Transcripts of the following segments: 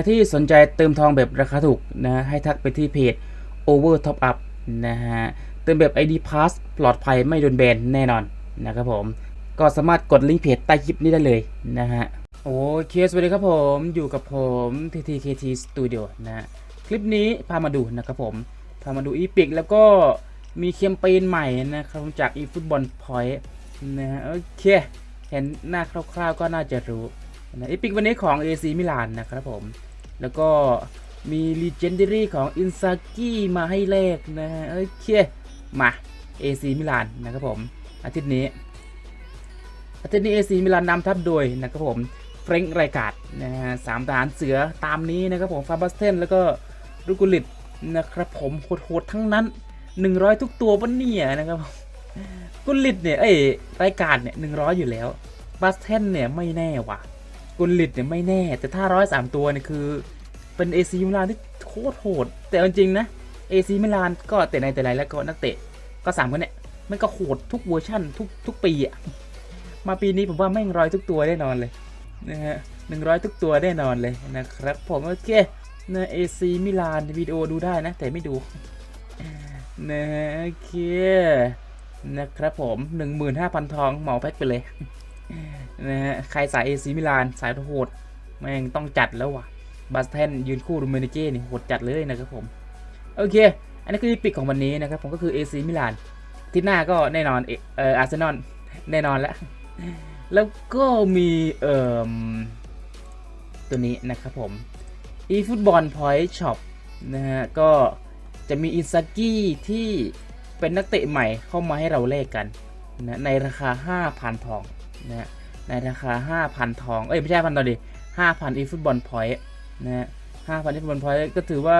รที่สนใจเติมทองแบบราคาถูกนะ ให้ทักไปที่เพจ Over Top Up นะฮะ เติมแบบ ID Pass ปลอดภัยไม่โดนแบนแน่นอนนะครับผม ก็สามารถกดลิงก์เพจใต้คลิปนี้ได้เลยนะฮะ โอเคสวัสดีครับผม อยู่กับผม TTKT Studio นะฮะ คลิปนี้พามาดูนะครับผม พามาดูอีพิกแล้วก็มีแคมเปญใหม่นะครับจาก eFootball Point นะฮะ โอเค เห็นหน้าคร่าวๆก็น่าจะรู้ นะอีพิกวันนี้ของ AC มิลานนะครับผม แล้วก็มี Legendary ของ i n s a g i มาให้เลขนะฮะโอเค มา AC มิลานนะครับผม อาทิตย์นี้ อาทิตย์นี้ AC มิลานนำทัพโดยนะครับผมเฟรงไรกาดนะฮะสามทหารเสือตามนี้นะครับผมฟาบัสเทนแล้วก็รูกุลิตนะครับผมโหดๆทั้งนั้น 100 ทุกตัวปะเนี่ยนะครับกุลิตเนี่ยเอ้ยรการเนี่ย100อยู่แล้วบัสเทนเนี่ยไม่แน่ว่ะ กุลิตเนี่ยไม่แน่ แต่ถ้าร้อยสามตัวเนี่ยคือ เป็น AC มิลานที่โคตรโหด แต่จริงๆนะ AC มิลานก็แต่ในแต่ไรแล้วก็นักเตะก็สามคนเนี่ยมันก็โหดทุกเวอร์ชั่นทุกทุกปีอะมาปีนี้ผมว่าแม่งร้อยทุกตัวแน่นอนเลยนะฮะหนึ่งร้อยทุกตัวแน่นอนเลยนะครับผมโอเคนะ AC มิลานวิดีโอดูได้นะ แต่ไม่ดูนะฮะโอเคนะครับผม 15,000 ทองเหมาแพ็คไปเลย นะฮะใครสาย AC มิลาน สายโหดแม่งต้องจัดแล้วว่ะบาสเทนยืนคู่ดูเมเนเจนี่โหดจัดเลยนะครับผม โอเค อันนี้คือปิกของวันนี้นะครับผมก็คือ AC มิลานที่หน้าก็แน่นอนเอออาร์เซนอลแน่นอนแล้ว แล้วก็มีเอ่อตัวนี้นะครับผม eFootball Point Shop นะฮะก็จะมีอินซากิที่เป็นนักเตะใหม่เข้ามาให้เราแลกกันนะในราคา 5,000ทองนะฮะ ในราคา5,000ทอง เอ้ย ไม่ใช่พันตอนดิ5,000 eFootball Point นะฮะ5,000 eFootball Point ก็ถือว่า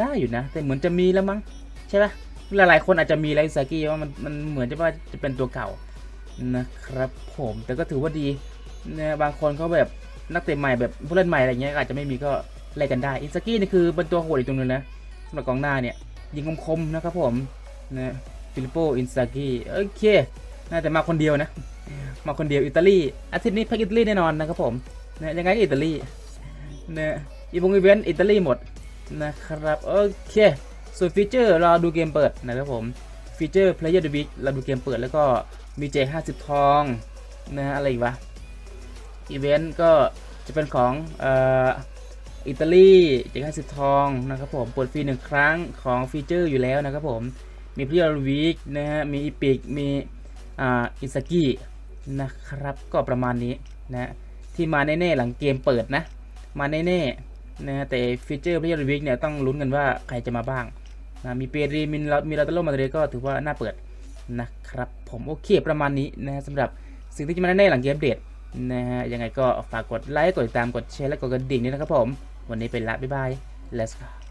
ได้อยู่นะ แต่เหมือนจะมีแล้วมั้ง ใช่ปะหลายๆคนอาจจะมีไลซากิว่ามันมันเหมือนจะว่าจะเป็นตัวเก่านะครับผมแต่ก็ถือว่าดีนะบางคนเขาแบบนักเตะใหม่แบบผู้เล่นใหม่อะไรเงี้ยอาจจะไม่มีก็แลกกันได้อินซากินี่คือเป็นตัวโหดอีกตรงนึงนะสำหรับกองหน้าเนี่ยยิงคมๆนะครับผมนะฟิลิปโปอินซากิโอเคน่าจะมาคนเดียวนะ มาคนเดียวอิตาลีอาทิตย์นี้พักอิตาลีแน่นอนนะครับผมนะยังไงก็อิตาลีเนะอีวงอีเวนต์อิตาลีหมดนะครับโอเคส่วนฟีเจอร์รอดูเกมเปิดนะครับผมฟีเจอร์ Player the Week เราดูเกมเปิดแล้วก็มีเจ50 ทองนะฮะอะไรอีกวะอีเวนต์ก็จะเป็นของอ่ออิตาลีเจ50 ทองนะครับผมเปิดฟรีหนึ่งครั้งของฟีเจอร์อยู่แล้วนะครับผมมี Player the Week นะฮะมีอีพิกมีอ่าอิซากิ นะครับ ก็ประมาณนี้นะที่มาแน่ๆหลังเกมเปิดนะ มาแน่ๆนะแต่ฟีเจอร์ Player the Week เนี่ยต้องลุ้นกันว่าใครจะมาบ้างนะมีเปรีมีลามีลาตาโลมาเรก็ถือว่าน่าเปิดนะครับผมโอเคประมาณนี้นะสำหรับสิ่งที่จะมาแน่ๆหลังเกมอัปเดตนะฮะยังไงก็ฝากกดไลค์กดติดตามกดแชร์และกดกระดิ่งนี้นะครับผม วันนี้เป็นละบ๊ายบาย let's go